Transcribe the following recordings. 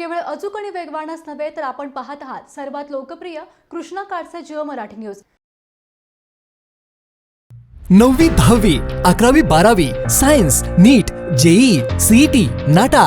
केवळ अचूक आणि वेगवानच नव्हे तर आपण पाहत आहात सर्वात लोकप्रिय कृष्णा काळचे जिओ मराठी न्यूज. नववी दहावी अकरावी बारावी science NEET JEE CET NATA.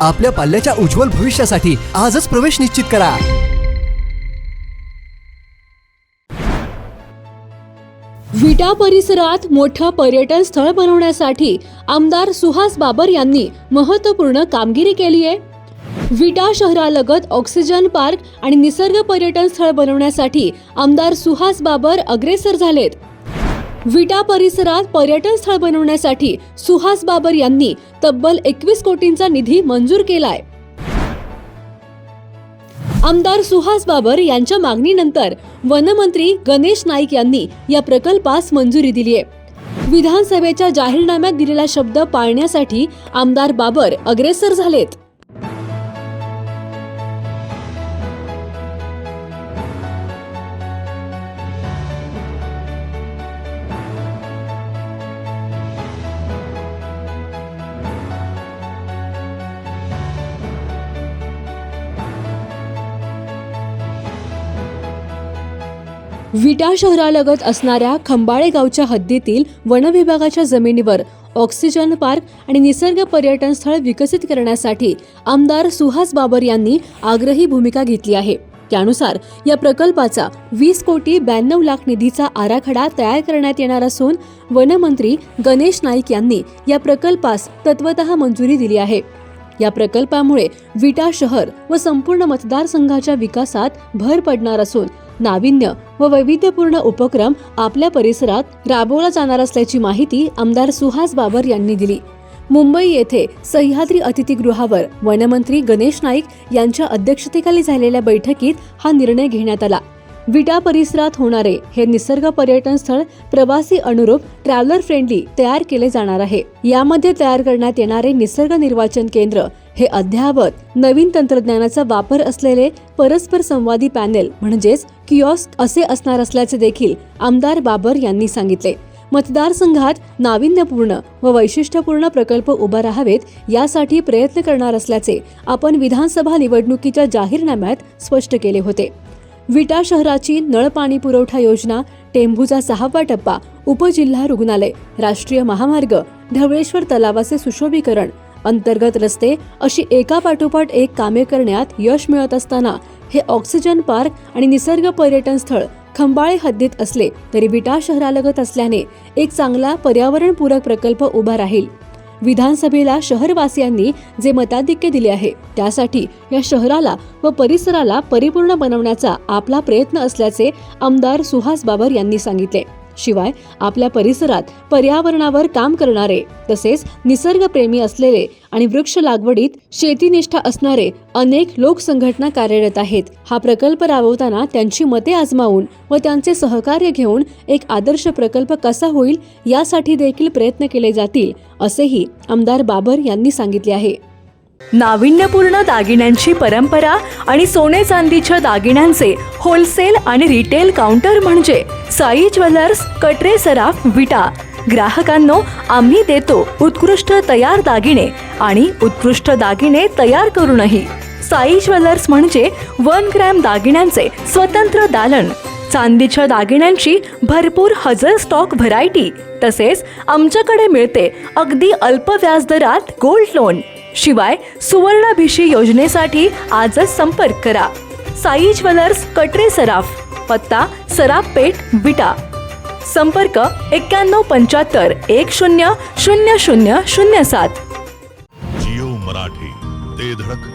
आपल्या पाल्याच्या उज्ज्वल भविष्यासाठी आजच प्रवेश निश्चित करा. विटा परिसरात मोठं पर्यटन स्थळ बनवण्यासाठी आमदार सुहास बाबर यांनी महत्त्वपूर्ण कामगिरी केली आहे. विटा शहरालगत ऑक्सिजन पार्क आणि निसर्ग पर्यटन स्थळ बनवण्यासाठी आमदार सुहास बाबर अग्रेसर झालेत. विटा परिसरात पर्यटन स्थळ बनवण्यासाठी सुहास बाबर यांनी तब्बल एकवीस कोटींचा निधी मंजूर केलाय. आमदार सुहास बाबर यांच्या मागणीनंतर वनमंत्री गणेश नाईक यांनी या प्रकल्पास मंजुरी दिली आहे विधानसभेच्या जाहीरनाम्यात दिलेला शब्द पाळण्यासाठी आमदार बाबर अग्रेसर झालेत. विटा शहरालगत असणाऱ्या खंबाळे गावच्या हद्दीतील वनविभागाच्या जमिनीवर ऑक्सिजन पार्क आणि निसर्ग पर्यटन स्थळ विकसित करण्यासाठी आमदार सुहास बाबर यांनी आग्रही भूमिका घेतली आहे. त्यानुसार या प्रकल्पाचा वीस कोटी ब्याण्णव लाख निधीचा आराखडा तयार करण्यात येणार असून वनमंत्री गणेश नाईक यांनी या प्रकल्पास तत्वतः मंजुरी दिली आहे. या प्रकल्पामुळे विटा शहर व संपूर्ण मतदारसंघाच्या विकासात भर पडणार असून नाविन्य व वैविध्यपूर्ण उपक्रम आपल्या परिसरात राबवला जाणार असल्याची माहिती आमदार सुहास बाबर यांनी दिली. मुंबई येथे सह्याद्री अतिथीगृहावर वनमंत्री गणेश नाईक यांच्या अध्यक्षतेखाली झालेल्या बैठकीत हा निर्णय घेण्यात आला. विटा परिसरात होणारे हे निसर्ग पर्यटन स्थळ प्रवासी अनुरूप ट्रॅव्हलर फ्रेंडली तयार केले जाणार आहे. यामध्ये तयार करण्यात येणारे निसर्ग निर्वाचन केंद्र हे अद्ययावत नवीन तंत्रज्ञानाचा वापर असलेले परस्पर संवादी पॅनेल म्हणजेच किऑस्क असे असणार असल्याचे देखील आमदार बाबर यांनी सांगितले. मतदारसंघात नाविन्यपूर्ण व वैशिष्ट्यपूर्ण प्रकल्प उभा राहावेत यासाठी प्रयत्न करणार असल्याचे आपण विधानसभा निवडणुकीच्या जाहीरनाम्यात स्पष्ट केले होते. विटा शहराची नळ पाणी पुरवठा योजना टेंभूचा सहावा टप्पा उपजिल्हा रुग्णालय राष्ट्रीय महामार्ग ढवळेश्वर तलावाचे सुशोभीकरण अंतर्गत रस्ते अशी एका पाठोपाठ एक कामे करण्यात यश मिळत असताना हे ऑक्सिजन पार्क आणि निसर्ग पर्यटन स्थळ खंबाळे हद्दीत असले तरी विटा शहरालगत असल्याने एक चांगला पर्यावरणपूरक प्रकल्प उभा राहील. विधानसभेला शहरवासियांनी जे मताधिक्य दिले आहे त्यासाठी या शहराला व परिसराला परिपूर्ण बनवण्याचा आपला प्रयत्न असल्याचे आमदार सुहास बाबर यांनी सांगितले. शिवाय आपल्या परिसरात पर्यावरणावर काम करणारे तसेच निसर्गप्रेमी असलेले आणि वृक्ष लागवडीत शेतीनिष्ठा असणारे अनेक लोकसंघटना कार्यरत आहेत. हा प्रकल्प राबवताना त्यांची मते आजमावून व त्यांचे सहकार्य घेऊन एक आदर्श प्रकल्प कसा होईल यासाठी देखील प्रयत्न केले जातील असेही आमदार बाबर यांनी सांगितले आहे. नाविन्यपूर्ण दागिन्यांची परंपरा आणि सोने चांदीच्या दागिन्यांचे होलसेल आणि रिटेल काउंटर म्हणजे साई ज्वेलर्स कटरे सराफ विटा. ग्राहकांनो आम्ही देतो उत्कृष्ट तयार दागिने आणि उत्कृष्ट दागिने तयार करूनही. साई ज्वेलर्स म्हणजे वन ग्रॅम दागिन्यांचे स्वतंत्र दालन. चांदीच्या दागिन्यांची भरपूर हजर स्टॉक व्हरायटी तसेच आमच्याकडे मिळते अगदी अल्प व्याजदरात गोल्ड लोन शिवाय सुवर्णाभिषी योजनेसाठी आजच संपर्क करा. साई ज्वेलर्स कटरे सराफ पत्ता सराफ पेठ विटा. संपर्क एक्क्याण्णव पंच्याहत्तर एक शून्य शून्य शून्य शून्य सात. जिओ मराठी ते धडक.